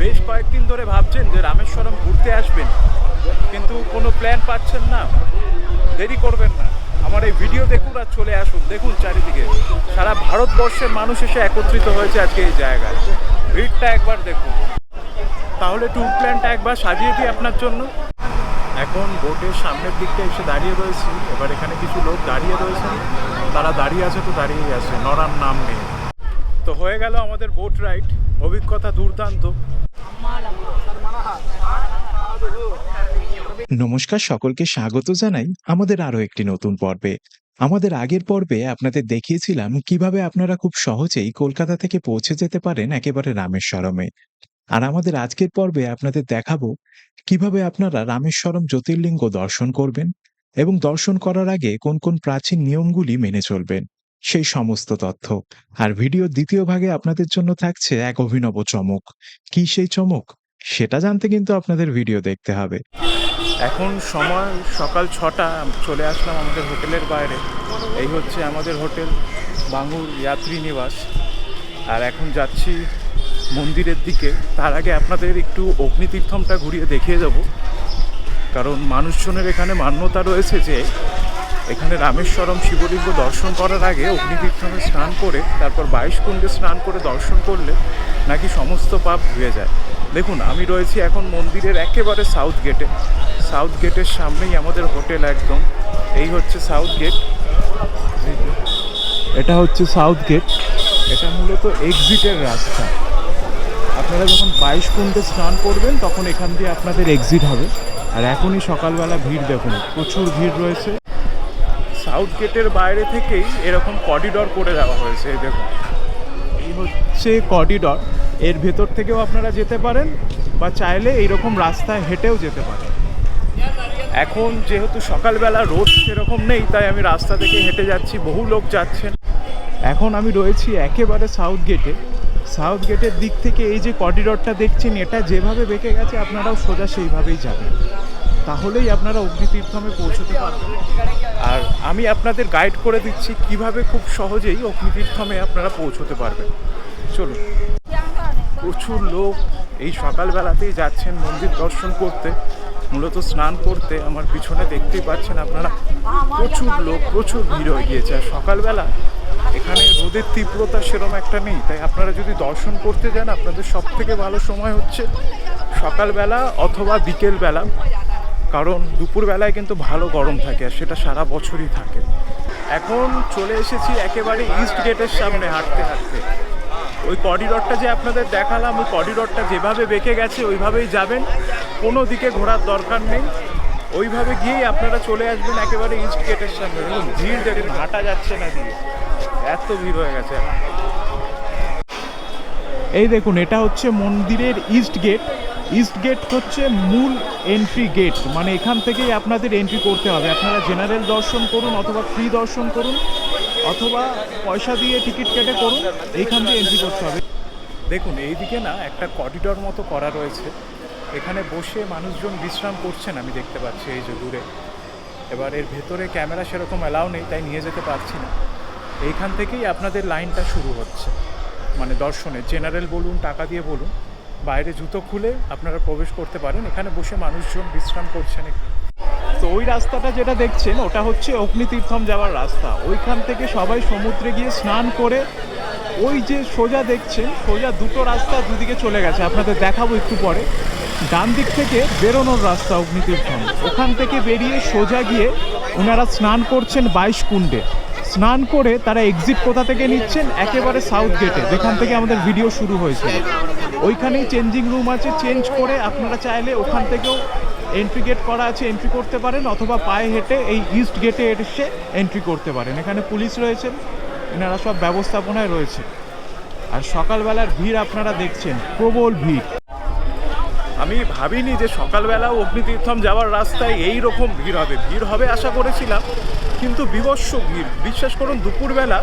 বেশ কয়েকদিন ধরে ভাবছেন যে রামেশ্বরম ঘুরতে আসবেন, কিন্তু কোনো প্ল্যান পাচ্ছেন না। দেরি করবেন না। আমার এই ভিডিও দেখুন আর চলে আসুন। দেখুন চারিদিকে। সারা ভারতবর্ষের মানুষ এসে একত্রিত হয়েছে আজকে এই জায়গায়। ভিড়টা একবার দেখুন। তাহলে ট্যুর প্ল্যানটা একবার সাজিয়ে দিই আপনার জন্য। এখন বোটের সামনের দিকটা এসে দাঁড়িয়ে রয়েছি। এবার এখানে কিছু লোক দাঁড়িয়ে রয়েছেন তারা দাঁড়িয়ে আছে তো দাঁড়িয়েই আছে নরার নাম নেই। তো হয়ে গেল আমাদের বোট রাইড, অভিজ্ঞতা দুর্দান্ত। নমস্কার সকলকে, স্বাগত জানাই আমাদের আরও একটি নতুন পর্বে। আমাদের আগের পর্বে আপনাদের দেখিয়েছিলাম কীভাবে আপনারা খুব সহজেই কলকাতা থেকে পৌঁছে যেতে পারেন একেবারে রামেশ্বরমে। আর আমাদের আজকের পর্বে আপনাদের দেখাবো কীভাবে আপনারা রামেশ্বরম জ্যোতির্লিঙ্গ দর্শন করবেন এবং দর্শন করার আগে কোন কোন প্রাচীন নিয়মগুলি মেনে চলবেন, সেই সমস্ত তথ্য। আর ভিডিওর দ্বিতীয় ভাগে আপনাদের জন্য থাকছে এক অভিনব চমক। কি সেই চমক? সেটা জানতে কিন্তু আপনাদের ভিডিও দেখতে হবে। এখন সময় সকাল ছটা, চলে আসলাম আমাদের হোটেলের বাইরে। এই হচ্ছে আমাদের হোটেল বাঙুর যাত্রী নিবাস আর এখন যাচ্ছি মন্দিরের দিকে, তার আগে আপনাদের একটু অগ্নিতীর্থমটা ঘুরিয়ে দেখিয়ে যাব কারণ মানুষজনের এখানে মান্যতা রয়েছে যে, এখানে রামেশ্বরম শিবলিঙ্গ দর্শন করার আগে অগ্নিতীর্থমে স্নান করে, তারপর বাইশ কুণ্ডে স্নান করে দর্শন করলে নাকি সমস্ত পাপ ধুয়ে যায়। দেখুন, আমি রয়েছি এখন মন্দিরের একেবারে সাউথ গেটে সাউথ গেটের সামনেই আমাদের হোটেল একদম। এই হচ্ছে সাউথ গেট এটা হচ্ছে সাউথ গেট এটা মূলত এক্সিটের রাস্তা। আপনারা যখন বাইশ কুণ্ডে স্নান করবেন, তখন এখান দিয়ে আপনাদের এক্সিট হবে। আর এখনই সকালবেলা ভিড় দেখুন, প্রচুর ভিড় রয়েছে। সাউথ গেটের বাইরে থেকেই এরকম করিডর করে দেওয়া হয়েছে, এই দেখুন। এই হচ্ছে করিডর এর ভেতর থেকেও আপনারা যেতে পারেন, বা চাইলে এইরকম রাস্তায় হেঁটেও যেতে পারেন। এখন যেহেতু সকালবেলা রোড সেরকম নেই, তাই আমি রাস্তা থেকে হেঁটে যাচ্ছি, বহু লোক যাচ্ছেন। এখন আমি রয়েছি একেবারে সাউথ গেটে সাউথ গেটের দিক থেকে এই যে করিডরটা দেখছেন, এটা যেভাবে বেঁকে গেছে, আপনারাও সোজা সেইভাবেই যাবেন। তাহলেই আপনারা অগ্নিতীর্থমে পৌঁছতে পারবেন। আর আমি আপনাদের গাইড করে দিচ্ছি কীভাবে খুব সহজেই অগ্নিতীর্থমে আপনারা পৌঁছতে পারবেন। চলুন। প্রচুর লোক এই সকালবেলাতেই যাচ্ছেন মন্দির দর্শন করতে। মূলত স্নান করতে, আমার পিছনে দেখতেই পাচ্ছেন আপনারা। প্রচুর লোক, প্রচুর ভিড় হয়ে গিয়েছে। আর সকালবেলা এখানে রোদের তীব্রতা সেরম একটা নেই। তাই আপনারা যদি দর্শন করতে যান, আপনাদের সব থেকে ভালো সময় হচ্ছে সকালবেলা অথবা বিকেলবেলা। কারণ দুপুরবেলায় কিন্তু ভালো গরম থাকে আর সেটা সারা বছরই থাকে। এখন চলে এসেছি একেবারে ইস্ট গেটের সামনে হাঁটতে হাঁটতে। ওই করিডরটা যে আপনাদের দেখালাম, ওই করিডরটা যেভাবে বেঁকে গেছে, ওইভাবেই যাবেন। কোনো দিকে ঘোরার দরকার নেই। ওইভাবে গিয়েই আপনারা চলে আসবেন একেবারে ইস্ট গেটের সামনে। ভিড় দেখুন, হাঁটা যাচ্ছে না দিয়ে। এত ভিড় হয়ে গেছে। এই দেখুন, এটা হচ্ছে মন্দিরের ইস্ট গেট ইস্ট গেট হচ্ছে মূল এন্ট্রি গেট মানে এখান থেকেই আপনাদের এন্ট্রি করতে হবে। আপনারা জেনারেল দর্শন করুন অথবা ফ্রি দর্শন করুন, অথবা পয়সা দিয়ে টিকিট কেটে করুন, এইখান দিয়ে এন্ট্রি করতে হবে। দেখুন, এইদিকে না একটা করিডর মতো করা রয়েছে। এখানে বসে মানুষজন বিশ্রাম করছেন আমি দেখতে পাচ্ছি এই যে দূরে। এবার এর ভেতরে ক্যামেরা সেরকম অ্যালাউ নেই, তাই নিয়ে যেতে পারছি না। এইখান থেকেই আপনাদের লাইনটা শুরু হচ্ছে। মানে দর্শনে জেনারেল বলুন, টাকা দিয়ে বলুন, বাইরে জুতো খুলে আপনারা প্রবেশ করতে পারেন। এখানে বসে মানুষজন বিশ্রাম করছেন একটু। তো ওই রাস্তাটা যেটা দেখছেন, ওটা হচ্ছে অগ্নিতীর্থম যাওয়ার রাস্তা। ওইখান থেকে সবাই সমুদ্রে গিয়ে স্নান করে ওই যে সোজা দেখছেন, সোজা দুটো রাস্তা দুদিকে চলে গেছে। আপনাদের দেখাবো একটু পরে। ডান দিক থেকে বেরোনোর রাস্তা অগ্নিতীর্থম। ওখান থেকে বেরিয়ে সোজা গিয়ে ওনারা স্নান করছেন বাইশ কুণ্ডে। স্নান করে তারা এক্সিট কোথা থেকে নিচ্ছেন? একেবারে সাউথ গেটে যেখান থেকে আমাদের ভিডিও শুরু হয়েছিল ওইখানেই চেঞ্জিং রুম আছে চেঞ্জ করে আপনারা চাইলে ওখান থেকেও এন্ট্রি গেট করা আছে এন্ট্রি করতে পারেন, অথবা পায়ে হেঁটে এই ইস্ট গেটে এসে এন্ট্রি করতে পারেন। এখানে পুলিশ রয়েছেন, এনারা সব ব্যবস্থাপনায় রয়েছে। আর সকালবেলার ভিড় আপনারা দেখছেন, প্রবল ভিড়। আমি ভাবিনি যে সকালবেলাও অগ্নিতীর্থম যাওয়ার রাস্তায় এই রকম ভিড় হবে। ভিড় হবে আশা করেছিলাম, কিন্তু বিভৎস ভিড়। বিশ্বাস করুন, দুপুরবেলা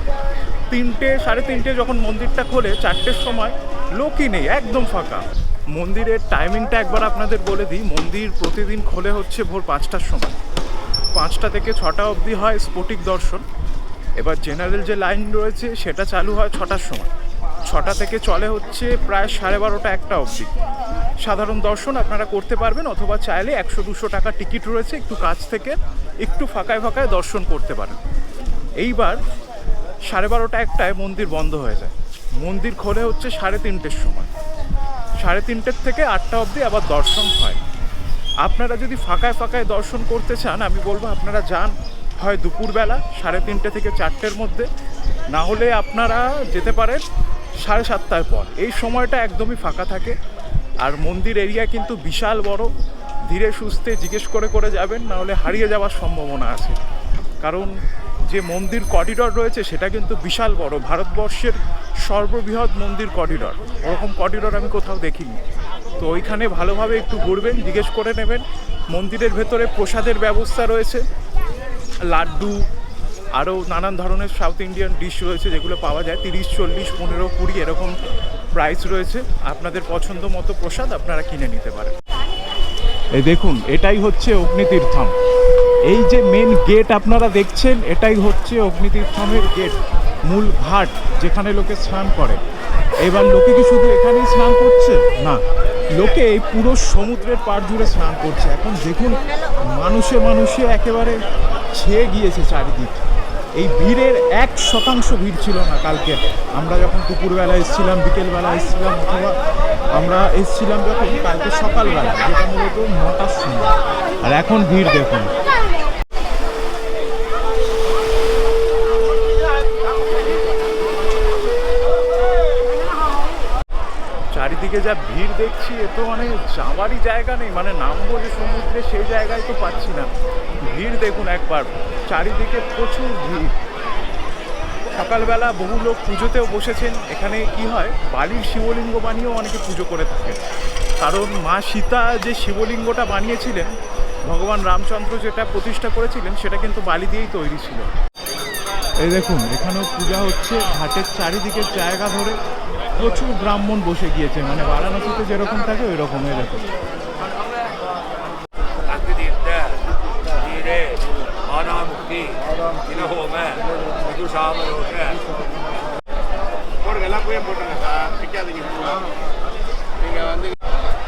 তিনটে, সাড়ে তিনটে যখন মন্দিরটা খোলে, চারটের সময় লোকই নেই, একদম ফাঁকা। মন্দিরের টাইমিংটা একবার আপনাদের বলে দিই, মন্দির প্রতিদিন খোলে হচ্ছে ভোর পাঁচটার সময়। পাঁচটা থেকে ছটা অবধি হয় স্ফটিক দর্শন। এবার জেনারেল যে লাইন রয়েছে, সেটা চালু হয় ছটার সময়। ছটা থেকে চলে হচ্ছে প্রায় সাড়ে বারোটা একটা অবধি। সাধারণ দর্শন আপনারা করতে পারবেন অথবা চাইলে একশো দুশো টাকা টিকিট রয়েছে একটু কাছ থেকে, একটু ফাঁকায় ফাঁকায় দর্শন করতে পারেন। এইবার সাড়ে বারোটা একটায় মন্দির বন্ধ হয়ে যায়। মন্দির খোলে হচ্ছে সাড়ে তিনটের সময়। সাড়ে তিনটের থেকে আটটা অবধি আবার দর্শন হয়। আপনারা যদি ফাঁকায় ফাঁকায় দর্শন করতে চান, আমি বলব আপনারা যান, হয় দুপুরবেলা সাড়ে তিনটে থেকে চারটের মধ্যে। না হলে আপনারা যেতে পারেন সাড়ে সাতটার পর। এই সময়টা একদমই ফাঁকা থাকে। আর মন্দির এরিয়া কিন্তু বিশাল বড়। ধীরে সুস্থে জিজ্ঞেস করে করে যাবেন, না হলে হারিয়ে যাওয়ার সম্ভাবনা আছে। কারণ যে মন্দির করিডর রয়েছে, সেটা কিন্তু বিশাল বড়। ভারতবর্ষের সর্ববৃহৎ মন্দির করিডর ওরকম করিডর আমি কোথাও দেখিনি। তো ওইখানে ভালোভাবে একটু ঘুরবেন, জিজ্ঞেস করে নেবেন। মন্দিরের ভেতরে প্রসাদের ব্যবস্থা রয়েছে। লাড্ডু, আরও নানান ধরনের সাউথ ইন্ডিয়ান ডিশ রয়েছে, যেগুলো পাওয়া যায়। তিরিশ, চল্লিশ, পনেরো, কুড়ি, এরকম প্রাইস রয়েছে, আপনাদের পছন্দ মতো প্রসাদ আপনারা কিনে নিতে পারেন। এই দেখুন, এটাই হচ্ছে অগ্নিতীর্থম। এই যে মেন গেট আপনারা দেখছেন, এটাই হচ্ছে অগ্নিতীর্থমের গেট মূল ঘাট যেখানে লোকে স্নান করে। এবার লোকে কি শুধু এখানেই স্নান করছে? না, লোকে এই পুরো সমুদ্রের পাড় জুড়ে স্নান করছে। এখন দেখুন, মানুষে মানুষে একেবারে ছেয়ে গিয়েছে চারিদিক। এই ভিড়ের এক শতাংশ ভিড় ছিল না কালকে। আমরা যখন দুপুরবেলা এসেছিলাম, বিকেলবেলা এসেছিলাম, অথবা আমরা এসেছিলাম যখন কালকে সকালবেলা, যেটা মূলত নটার সময়। আর এখন ভিড় দেখুন। চারিদিকে যা ভিড় দেখছি, এ তো মানে যাওয়ারই জায়গা নেই। মানে নামবো যে সমুদ্রে, সেই জায়গায় তো পাচ্ছি না। ভিড় দেখুন একবার। চারিদিকে প্রচুর ভিড়। সকালবেলা বহু লোক পুজোতেও বসেছেন। এখানে কি হয়, বালির শিবলিঙ্গ বানিয়েও অনেকে পুজো করে থাকেন। কারণ মা সীতা যে শিবলিঙ্গটা বানিয়েছিলেন, ভগবান রামচন্দ্র যেটা প্রতিষ্ঠা করেছিলেন, সেটা কিন্তু বালি দিয়েই তৈরি ছিল। এই দেখুন এখানেও পূজা হচ্ছে ঘাটের চারিদিকে জায়গা ধরে প্রচুর ব্রাহ্মণ বসে গিয়েছে মানে বারাণসীতে যেরকম থাকে ওই রকম এরকম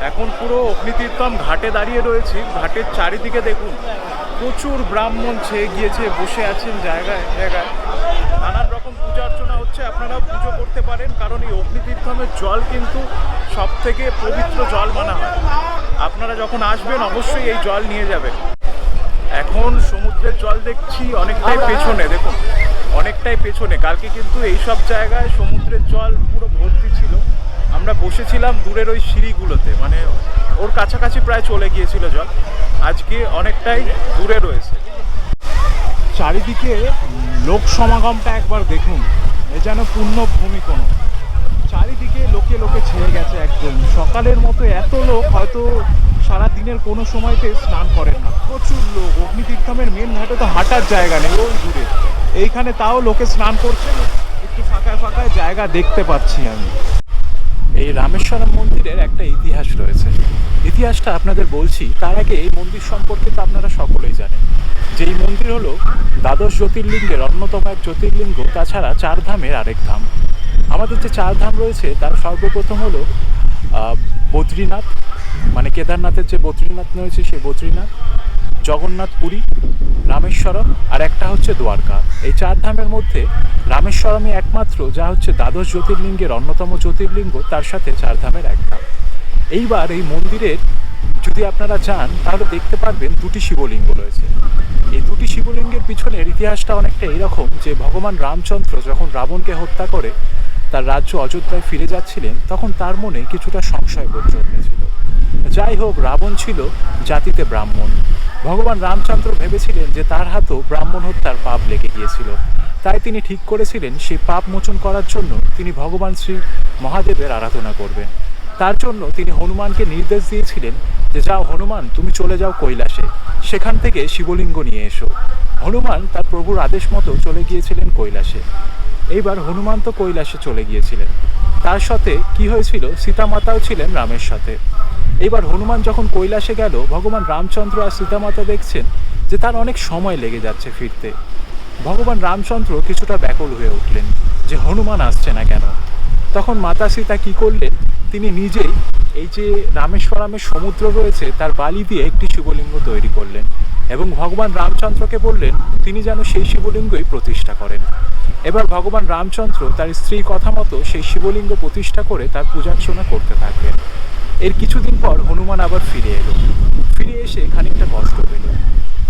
এখন পুরো অগ্নিতীর্থম ঘাটে দাঁড়িয়ে রয়েছি ঘাটের চারিদিকে দেখুন। প্রচুর ব্রাহ্মণ ছেয়ে গিয়েছে, বসে আছেন জায়গায় জায়গায়। নানান রকম পূজা অর্চনা হচ্ছে আপনারা পুজো করতে পারেন, কারণ এই অগ্নিতীর্থমের জল কিন্তু সব থেকে পবিত্র জল মানা হয়। আপনারা যখন আসবেন, অবশ্যই এই জল নিয়ে যাবেন। এখন সমুদ্রের জল দেখছি অনেকটাই পেছনে, দেখুন, অনেকটাই পেছনে। কালকে কিন্তু এইসব জায়গায় সমুদ্রের জল পুরো ভর্তি ছিল। আমরা বসেছিলাম দূরের ওই সিঁড়িগুলোতে মানে ওর কাছাকাছি প্রায় চলে গিয়েছিল জল। আজকে অনেকটাই দূরে রয়েছে। চারিদিকে লোক সমাগমটা একবার দেখুন। এ যেন পূর্ণভূমি কোনো চারিদিকে লোকে লোকে ছেয়ে গেছে একদম। সকালের মতো এত লোক হয়তো সারা দিনের কোনো সময়তে স্নান করেন না। প্রচুর লোক। অগ্নিতীর্থমের মেন ঘাটে তো হাঁটার জায়গা নেই, ওই দূরে। এইখানে তাও লোকে স্নান করছে। একটু ফাঁকায় ফাঁকায় জায়গা দেখতে পাচ্ছি আমি। এই রামেশ্বরম মন্দিরের একটা ইতিহাস রয়েছে। ইতিহাসটা আপনাদের বলছি, তার আগে এই মন্দির সম্পর্কে তো আপনারা সকলেই জানেন। যে এই মন্দির হলো দ্বাদশ জ্যোতির্লিঙ্গের অন্যতম এক জ্যোতির্লিঙ্গ, তাছাড়া চার ধামের আরেক ধাম। আমাদের যে চার ধাম রয়েছে, তার সর্বপ্রথম হলো বদ্রীনাথ মানে কেদারনাথের যে বদ্রীনাথ রয়েছে, সেই বদ্রীনাথ। জগন্নাথ পুরী, রামেশ্বরম আর একটা হচ্ছে দ্বারকা। এই চার ধামের মধ্যে রামেশ্বরমই একমাত্র, যা হচ্ছে দ্বাদশ জ্যোতির্লিঙ্গের অন্যতম জ্যোতির্লিঙ্গ, তার সাথে চার ধামের এক ধাম। এইবার এই মন্দিরের যদি আপনারা যান তাহলে দেখতে পারবেন দুটি শিবলিঙ্গ রয়েছে। এই দুটি শিবলিঙ্গের পিছনের ইতিহাসটা অনেকটা এইরকম যে ভগবান রামচন্দ্র যখন রাবণকে হত্যা করে তার রাজ্য অযোধ্যায় ফিরে যাচ্ছিলেন, তখন তার মনে কিছুটা সংশয় বোধ জন্মেছিল। যাই হোক, রাবণ ছিল জাতিতে ব্রাহ্মণ। ভগবান রামচন্দ্র ভেবেছিলেন যে তার হাতেও ব্রাহ্মণ হত্যার পাপ লেগে গিয়েছিল। তাই তিনি ঠিক করেছিলেন সেই পাপ মোচন করার জন্য তিনি ভগবান শ্রী মহাদেবের আরাধনা করবেন। তার জন্য তিনি হনুমানকে নির্দেশ দিয়েছিলেন যে, যাও হনুমান, তুমি চলে যাও কৈলাসে। সেখান থেকে শিবলিঙ্গ নিয়ে এসো। হনুমান তার প্রভুর আদেশ মতো চলে গিয়েছিলেন কৈলাসে। এইবার হনুমান তো কৈলাসে চলে গিয়েছিলেন। তার সাথে কি হয়েছিল সীতামাতাও ছিলেন রামের সাথে। এবার হনুমান যখন কৈলাসে গেল, ভগবান রামচন্দ্র আর সীতামাতা দেখছেন যে তার অনেক সময় লেগে যাচ্ছে ফিরতে। ভগবান রামচন্দ্র কিছুটা ব্যাকুল হয়ে উঠলেন যে হনুমান আসছে না কেন? তখন মাতা সীতা কি করলেন? তিনি নিজেই এই যে রামেশ্বরামের সমুদ্র রয়েছে, তার বালি দিয়ে একটি শিবলিঙ্গ তৈরি করলেন। এবং ভগবান রামচন্দ্রকে বললেন, তিনি যেন সেই শিবলিঙ্গই প্রতিষ্ঠা করেন। এবার ভগবান রামচন্দ্র তার স্ত্রী কথা মতো সেই শিবলিঙ্গ প্রতিষ্ঠা করে তার পূজার্চনা করতে থাকলেন। এর কিছুদিন পর হনুমান আবার ফিরে এলো। ফিরে এসে খানিকটা কষ্ট পেল।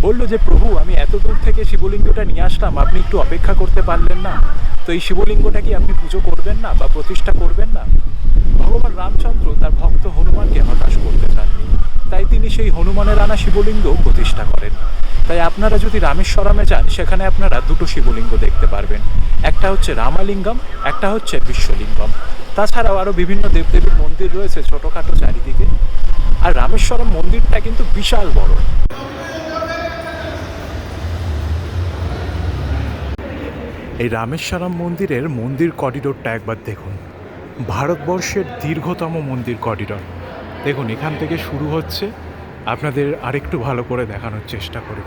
বলল যে, প্রভু, আমি এত দূর থেকে শিবলিঙ্গটা নিয়ে আসলাম, আপনি একটু অপেক্ষা করতে পারলেন না। তো এই শিবলিঙ্গটা কি আপনি পুজো করবেন না বা প্রতিষ্ঠা করবেন না? ভগবান রামচন্দ্র তার ভক্ত হনুমানকে হতাশ করতে চাননি তাই তিনি সেই হনুমানের আনা শিবলিঙ্গ প্রতিষ্ঠা করেন। তাই আপনারা যদি রামেশ্বরমে যান, সেখানে আপনারা দুটো শিবলিঙ্গ দেখতে পারবেন। একটা হচ্ছে রামালিঙ্গম, একটা হচ্ছে বিশ্বলিঙ্গম। তাছাড়াও আরও বিভিন্ন দেবদেবীর মন্দির রয়েছে ছোটোখাটো চারিদিকে। আর রামেশ্বরম মন্দিরটা কিন্তু বিশাল বড়। এই রামেশ্বরম মন্দিরের মন্দির করিডোরটা একবার দেখুন। ভারতবর্ষের দীর্ঘতম মন্দির করিডোর। দেখুন, এখান থেকে শুরু হচ্ছে আপনাদের আরেকটু ভালো করে দেখানোর চেষ্টা করি।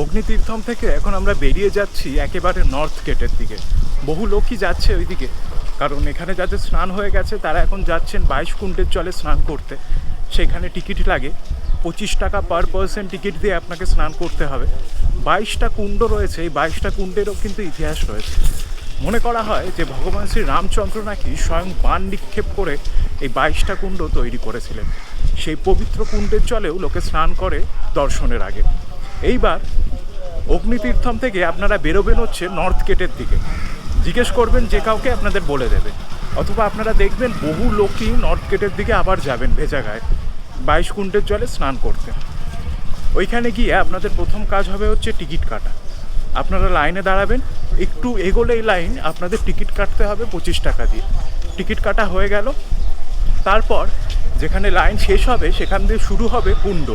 অগ্নিতীর্থম থেকে এখন আমরা বেরিয়ে যাচ্ছি একেবারে নর্থ গেটের দিকে। বহু লোকই যাচ্ছে ওইদিকে। কারণ এখানে যাদের স্নান হয়ে গেছে, তারা এখন যাচ্ছেন বাইশ কুণ্ডের জলে স্নান করতে। সেখানে টিকিট লাগে। পঁচিশ টাকা পার পার্সন টিকিট দিয়ে আপনাকে স্নান করতে হবে। বাইশটা কুণ্ড রয়েছে, এই বাইশটা কুণ্ডেরও কিন্তু ইতিহাস রয়েছে। মনে করা হয় যে ভগবান শ্রী রামচন্দ্র নাকি স্বয়ং বান নিক্ষেপ করে এই বাইশটা কুণ্ড তৈরি করেছিলেন। সেই পবিত্র কুণ্ডের জলেও লোকে স্নান করে দর্শনের আগে। এইবার অগ্নিতীর্থম থেকে আপনারা বেরোবেন হচ্ছে নর্থ গেটের দিকে। জিজ্ঞেস করবেন যে কাউকে আপনাদের বলে দেবে। অথবা আপনারা দেখবেন বহু লোকই নর্থ গেটের দিকে আবার যাবেন ভেজা গায়ে। বাইশ কুণ্ডের জলে স্নান করতে। ওইখানে গিয়ে আপনাদের প্রথম কাজ হবে হচ্ছে টিকিট কাটা। আপনারা লাইনে দাঁড়াবেন, একটু এগোলেই লাইন আপনাদের টিকিট কাটতে হবে পঁচিশ টাকা দিয়ে। টিকিট কাটা হয়ে গেল। তারপর যেখানে লাইন শেষ হবে, সেখান দিয়ে শুরু হবে কুণ্ড।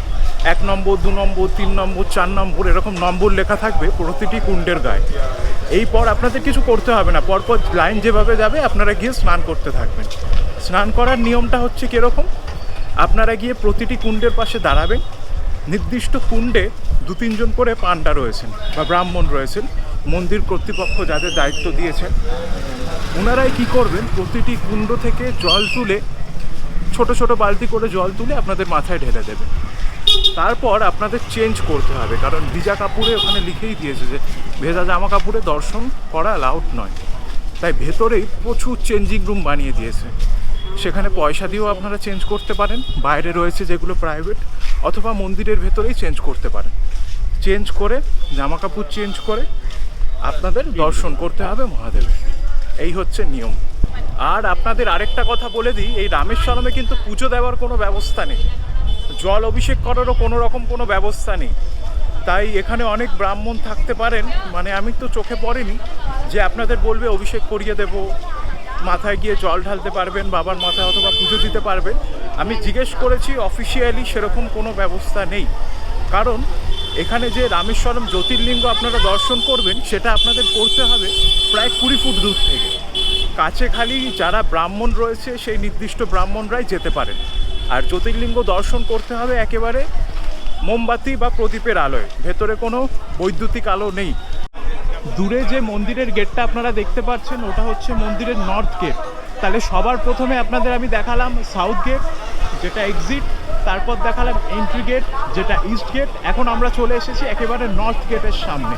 এক নম্বর, দু নম্বর, তিন নম্বর, চার নম্বর, এরকম নম্বর লেখা থাকবে প্রতিটি কুণ্ডের গায়ে। এই পর আপনাদের কিছু করতে হবে না। পরপর লাইন যেভাবে যাবে, আপনারা গিয়ে স্নান করতে থাকবেন। স্নান করার নিয়মটা হচ্ছে কীরকম? আপনারা গিয়ে প্রতিটি কুণ্ডের পাশে দাঁড়াবেন। নির্দিষ্ট কুণ্ডে দু তিনজন করে পাণ্ডা রয়েছেন বা ব্রাহ্মণ রয়েছেন। মন্দির কর্তৃপক্ষ যাদের দায়িত্ব দিয়েছেন, ওনারাই কি করবেন? প্রতিটি কুণ্ড থেকে জল তুলে, ছোট ছোট বালতি করে জল তুলে আপনাদের মাথায় ঢেলে দেবে তারপর আপনাদের চেঞ্জ করতে হবে, কারণ ভিজা কাপড়ে ওখানে লিখেই দিয়েছে যে, ভেজা জামা কাপড়ে দর্শন করা অ্যালাউড নয়। তাই ভেতরেই প্রচুর চেঞ্জিং রুম বানিয়ে দিয়েছে। সেখানে পয়সা দিয়েও আপনারা চেঞ্জ করতে পারেন। বাইরে রয়েছে যেগুলো প্রাইভেট অথবা মন্দিরের ভেতরেই চেঞ্জ করতে পারেন। চেঞ্জ করে জামা কাপড় চেঞ্জ করে আপনাদের দর্শন করতে হবে মহাদেবের। এই হচ্ছে নিয়ম। আর আপনাদের আরেকটা কথা বলে দিই, এই রামেশ্বরমে কিন্তু পুজো দেওয়ার কোনো ব্যবস্থা নেই। জল অভিষেক করারও কোনো রকম কোনো ব্যবস্থা নেই। তাই এখানে অনেক ব্রাহ্মণ থাকতে পারেন মানে আমি তো চোখে পড়েনি যে আপনাদের বলবে অভিষেক করিয়ে দেব মাথায় গিয়ে জল ঢালতে পারবেন, বাবার মাথায় অথবা পুজো দিতে পারবেন। আমি জিজ্ঞেস করেছি অফিসিয়ালি সেরকম কোনো ব্যবস্থা নেই। কারণ এখানে যে রামেশ্বরম জ্যোতির্লিঙ্গ আপনারা দর্শন করবেন, সেটা আপনাদের করতে হবে প্রায় কুড়ি ফুট দূর থেকে। কাছে খালি যারা ব্রাহ্মণ রয়েছে, সেই নির্দিষ্ট ব্রাহ্মণরাই যেতে পারেন। আর জ্যোতির্লিঙ্গ দর্শন করতে হবে একেবারে মোমবাতি বা প্রদীপের আলোয়। ভেতরে কোনো বৈদ্যুতিক আলো নেই। দূরে যে মন্দিরের গেটটা আপনারা দেখতে পাচ্ছেন, ওটা হচ্ছে মন্দিরের নর্থ গেট তাহলে সবার প্রথমে আপনাদের আমি দেখালাম সাউথ গেট যেটা এক্সিট তারপর দেখালাম এন্ট্রি গেট যেটা ইস্ট গেট এখন আমরা চলে এসেছি একেবারে নর্থ গেটের সামনে।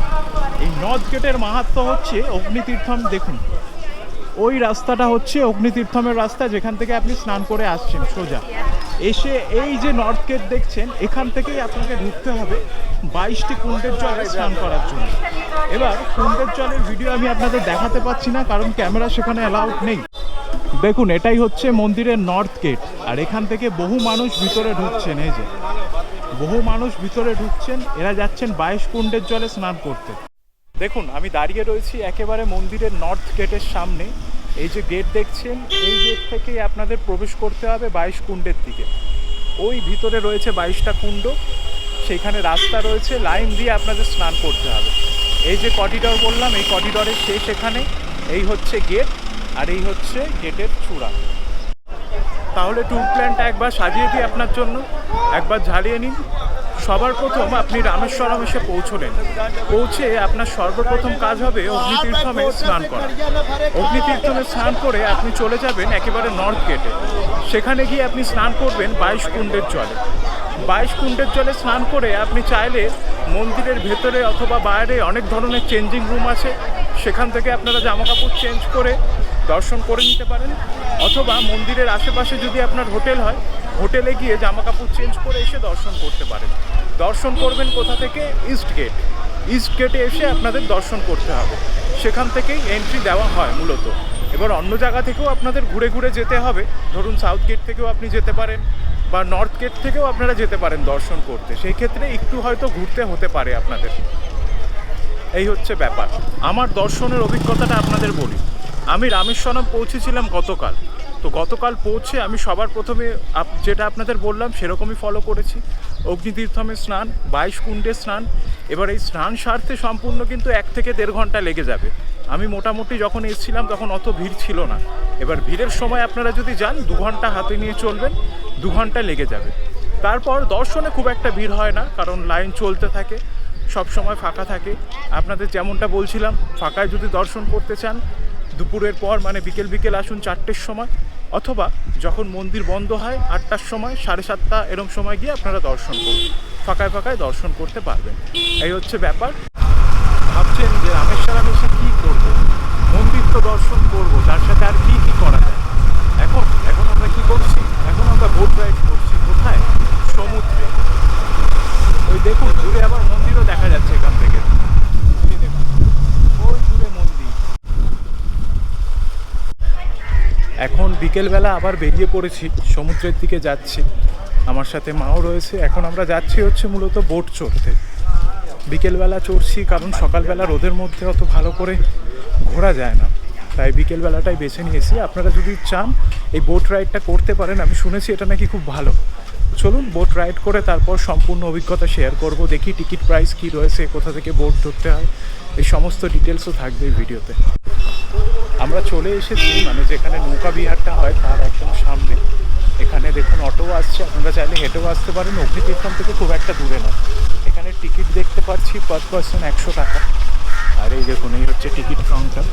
এই নর্থ গেটের মাহাত্ম হচ্ছে অগ্নিতীর্থম, দেখুন। ওই রাস্তাটা হচ্ছে অগ্নিতীর্থমের রাস্তা, যেখান থেকে আপনি স্নান করে আসছেন, সোজা। এসে এই যে নর্থ গেট দেখছেন, এখান থেকেই আপনাকে ঢুকতে হবে বাইশটি কুণ্ডের জলে স্নান করার জন্য। এবার কুণ্ডের জলের ভিডিও আমি আপনাদের দেখাতে পাচ্ছি না, কারণ ক্যামেরা সেখানে অ্যালাউড নেই। দেখুন, এটাই হচ্ছে মন্দিরের নর্থ গেট আর এখান থেকে বহু মানুষ ভিতরে ঢুকছেন, এই যে। বহু মানুষ ভিতরে ঢুকছেন, এরা যাচ্ছেন বাইশ কুণ্ডের জলে স্নান করতে। দেখুন, আমি দাঁড়িয়ে রয়েছি একেবারে মন্দিরের নর্থ গেটের সামনে। এই যে গেট দেখছেন, এই গেট থেকেই আপনাদের প্রবেশ করতে হবে বাইশ কুণ্ডের দিকে। ওই ভিতরে রয়েছে বাইশটা কুণ্ড সেইখানে রাস্তা রয়েছে, লাইন দিয়ে আপনাদের স্নান করতে হবে। এই যে করিডর বললাম, এই করিডরের শেষ এখানে, এই হচ্ছে গেট আর এই হচ্ছে গেটের চূড়া। তাহলে ট্যুর প্ল্যানটা একবার সাজিয়ে দিই আপনার জন্য, একবার ঝালিয়ে নিন। সবার প্রথম আপনি রামেশ্বরম এসে পৌঁছলেন। পৌঁছে আপনার সর্বপ্রথম কাজ হবে অগ্নিতীর্থমে স্নান করা। অগ্নিতীর্থমে স্নান করে আপনি চলে যাবেন একেবারে নর্থ গেটে সেখানে গিয়ে আপনি স্নান করবেন বাইশ কুণ্ডের জলে। বাইশ কুণ্ডের জলে স্নান করে আপনি চাইলে মন্দিরের ভেতরে অথবা বাইরে অনেক ধরনের চেঞ্জিং রুম আছে। সেখান থেকে আপনারা জামা কাপড় চেঞ্জ করে দর্শন করে নিতে পারেন। অথবা মন্দিরের আশেপাশে যদি আপনার হোটেল হয় হোটেলে গিয়ে জামা কাপড় চেঞ্জ করে এসে দর্শন করতে পারেন। দর্শন করবেন কোথা থেকে? ইস্ট গেট ইস্ট গেটে এসে আপনাদের দর্শন করতে হবে। সেখান থেকেই এন্ট্রি দেওয়া হয় মূলত। এবার অন্য জায়গা থেকেও আপনাদের ঘুরে ঘুরে যেতে হবে। ধরুন সাউথ গেট থেকেও আপনি যেতে পারেন বা নর্থ গেট থেকেও আপনারা যেতে পারেন দর্শন করতে। সেই ক্ষেত্রে একটু হয়তো ঘুরতে হতে পারে আপনাদের। এই হচ্ছে ব্যাপার। আমার দর্শনের অভিজ্ঞতাটা আপনাদের বলি। আমি রামেশ্বরম পৌঁছেছিলাম গতকাল। তো গতকাল পৌঁছে আমি সবার প্রথমে যেটা আপনাদের বললাম, সেরকমই ফলো করেছি। অগ্নিতীর্থমে স্নান, বাইশ কুণ্ডে স্নান, এবার এই স্নান সারতে সম্পূর্ণ কিন্তু এক থেকে দেড় ঘণ্টা লেগে যাবে। আমি মোটামুটি যখন এসেছিলাম, তখন অত ভিড় ছিল না। এবার ভিড়ের সময় আপনারা যদি যান, দু ঘণ্টা হাতে নিয়ে চলবেন, দু ঘণ্টা লেগে যাবে। তারপর দর্শনে খুব একটা ভিড় হয় না, কারণ লাইন চলতে থাকে, সব সময় ফাঁকা থাকে। আপনাদের যেমনটা বলছিলাম, ফাঁকায় যদি দর্শন করতে চান, দুপুরের পর মানে বিকেল বিকেল আসুন চারটের সময় অথবা যখন মন্দির বন্ধ হয় আটটার সময়, সাড়ে সাতটা এরম সময় গিয়ে আপনারা দর্শন করুন। ফাঁকায় ফাঁকায় দর্শন করতে পারবেন। এই হচ্ছে ব্যাপার। ভাবছেন যে রামেশ্বরম এসে কী করব? মন্দির তো দর্শন করব, তার সাথে আর কী কী করা যায়? এখন এখন আমরা কি করছি? এখন আমরা বোট রাইড করছি। কোথায়? সমুদ্রে। ওই দেখুন, দূরে আবার মন্দিরও দেখা যাচ্ছে এখান থেকে এই দেখুন, ওই দূরে মন্দির এখন বিকেলবেলা আবার বেরিয়ে পড়েছি, সমুদ্রের দিকে যাচ্ছি। আমার সাথে মাও রয়েছে। এখন আমরা যাচ্ছি হচ্ছে মূলত বোট চড়তে। বিকেলবেলা চড়ছি, কারণ সকালবেলা রোদের মধ্যে অত ভালো করে ঘোরা যায় না। তাই বিকেলবেলাটাই বেছে নিয়েছি। আপনারা যদি চান, এই বোট রাইডটা করতে পারেন, আমি শুনেছি এটা নাকি খুব ভালো। চলুন বোট রাইড করে তারপর সম্পূর্ণ অভিজ্ঞতা শেয়ার করব। দেখি টিকিট প্রাইস কী রয়েছে, কোথা থেকে বোট ধরতে হয়। এই সমস্ত ডিটেলসও থাকবে ভিডিওতে। আমরা চলে এসেছি মানে যেখানে নৌকা বিহারটা হয় তার একদম সামনে। এখানে দেখুন অটো আসছে, আপনারা চাইলে হেঁটেও আসতে পারেন, অগ্নিতীর্থম থেকে খুব একটা দূরে না। এখানে টিকিট দেখতে পাচ্ছি পার পার্সন একশো টাকা। আর এই দেখুন, এই হচ্ছে টিকিট কাউন্টার।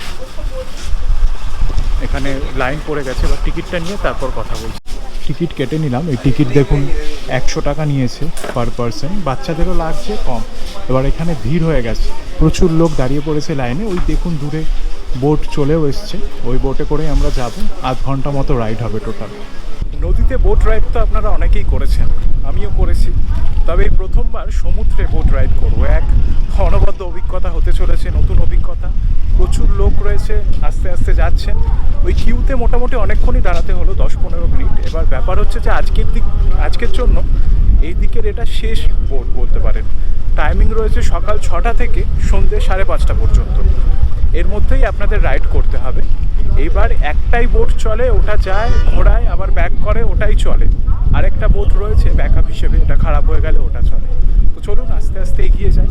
এখানে লাইন পড়ে গেছে, এবার টিকিটটা নিয়ে তারপর কথা বলছি। টিকিট কেটে নিলাম, এই টিকিট দেখুন একশো টাকা নিয়েছে পার পার্সন বাচ্চাদেরও লাগছে কম। এবার এখানে ভিড় হয়ে গেছে। প্রচুর লোক দাঁড়িয়ে পড়েছে লাইনে, ওই দেখুন দূরে বোট চলেও এসছে। ওই বোটে করে আমরা যাব। আধ ঘণ্টা মতো রাইড হবে টোটাল নদীতে বোট রাইড তো আপনারা অনেকেই করেছেন। আমিও করেছি। তবে এই প্রথমবার সমুদ্রে বোট রাইড করব। এক অনবদ্য অভিজ্ঞতা হতে চলেছে, নতুন অভিজ্ঞতা। প্রচুর লোক রয়েছে, আস্তে আস্তে যাচ্ছেন। ওই কিউতে মোটামুটি অনেকক্ষণই দাঁড়াতে হলো দশ পনেরো মিনিট। এবার ব্যাপার হচ্ছে যে আজকের দিক, আজকের জন্য এই দিকের এটা শেষ বোট বলতে পারেন। টাইমিং রয়েছে সকাল ছটা থেকে সন্ধ্যে সাড়ে পাঁচটা পর্যন্ত। এর মধ্যেই আপনাদের রাইড করতে হবে। এইবার একটাই বোট চলে, ওটা যায়, ঘোড়ায়, আবার ব্যাক করে, ওটাই চলে। আরেকটা বোট রয়েছে ব্যাকআপ হিসেবে, এটা খারাপ হয়ে গেলে ওটা চলে। তো চলুন, আস্তে আস্তে এগিয়ে যাই।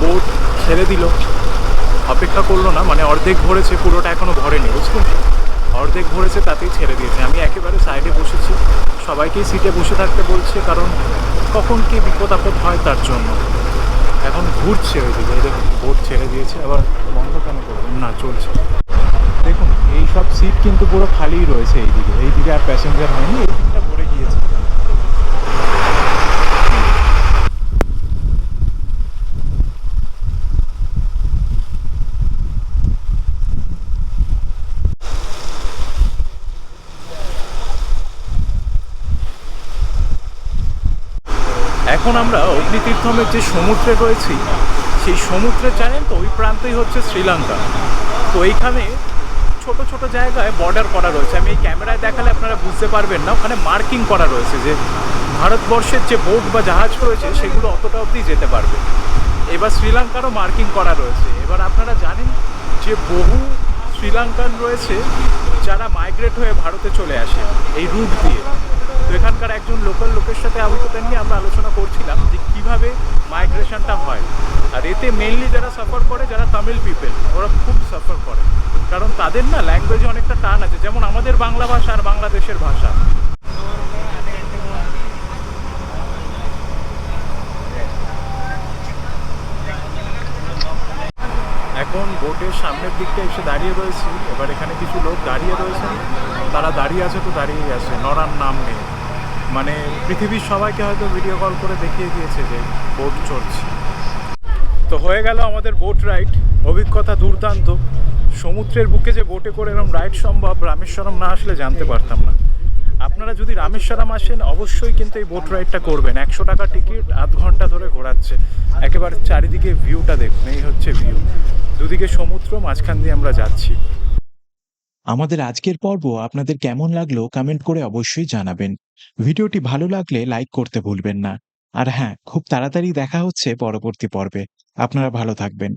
বোট ছেড়ে দিল। অপেক্ষা করল না মানে অর্ধেক ভরেছে, পুরোটা এখনও ভরেনি, বুঝলেন? অর্ধেক ভরেছে, তাতেই ছেড়ে দিয়েছে। আমি একেবারে সাইডে বসেছি। সবাইকেই সিটে বসে থাকতে বলছে, কারণ কখন কি বিপদ আপদ হয় তার জন্য। এখন ঘুরছে ওইদিকে এই দেখুন বোর্ড ছেড়ে দিয়েছে, আবার বন্ধ কেন করবেন না, চলছে। দেখুন এই সব সিট কিন্তু পুরো খালিই রয়েছে এই দিকে এই দিকে আর প্যাসেঞ্জার হয়নি এখন আমরা অগ্নিতীর্থমের যে সমুদ্রে রয়েছি, সেই সমুদ্রে জানেন তো ওই প্রান্তেই হচ্ছে শ্রীলঙ্কা। তো এইখানে ছোট ছোট জায়গায় বর্ডার করা রয়েছে। আমি এই ক্যামেরায় দেখালে আপনারা বুঝতে পারবেন না, ওখানে মার্কিং করা রয়েছে যে ভারতবর্ষের যে বোট বা জাহাজ রয়েছে, সেগুলো অতটা অবধি যেতে পারবে। এবার শ্রীলঙ্কারও মার্কিং করা রয়েছে। এবার আপনারা জানেন যে বহু শ্রীলঙ্কান রয়েছে যারা মাইগ্রেট হয়ে ভারতে চলে আসে, এই রুট দিয়ে। তো এখানকার একজন লোকাল লোকের সাথে অভিজ্ঞতা নিয়ে আমরা আলোচনা করছিলাম যে কীভাবে মাইগ্রেশনটা হয়। আর এতে মেনলি যারা সাফার করে, যারা তামিল পিপল ওরা খুব সাফার করে। কারণ তাদের না ল্যাঙ্গুয়েজে অনেকটা টান আছে। যেমন আমাদের বাংলা ভাষা আর বাংলাদেশের ভাষা এখন বোটের সামনের দিকটা এসে দাঁড়িয়ে রয়েছি। এবার এখানে কিছু লোক দাঁড়িয়ে রয়েছেন। তারা দাঁড়িয়ে আছে তো দাঁড়িয়েই আছে, নড়ার নাম নেই। মানে পৃথিবীর সবাইকে হয়তো ভিডিও কল করে দেখিয়ে দিয়েছে যে বোট চলছে তো হয়ে গেল আমাদের বোট রাইড অভিজ্ঞতা দুর্দান্ত। সমুদ্রের বুকে যে বোটে করে এরকম রাইড সম্ভব, রামেশ্বরম না আসলে জানতে পারতাম না। আপনারা যদি রামেশ্বরম আসেন, অবশ্যই কিন্তু এই বোট রাইডটা করবেন। একশো টাকা টিকিট আধ ঘণ্টা ধরে ঘোরাচ্ছে। একেবারে চারিদিকে ভিউটা দেখুন, এই হচ্ছে ভিউ দুদিকে সমুদ্র, মাঝখান দিয়ে আমরা যাচ্ছি। আমাদের আজকের পর্ব আপনাদের কেমন লাগল কমেন্ট করে অবশ্যই জানাবেন। ভিডিওটি ভালো লাগলে লাইক করতে ভুলবেন না। আর হ্যাঁ খুব তাড়াতাড়ি দেখা হচ্ছে পরবর্তী পর্বে। আপনারা ভালো থাকবেন।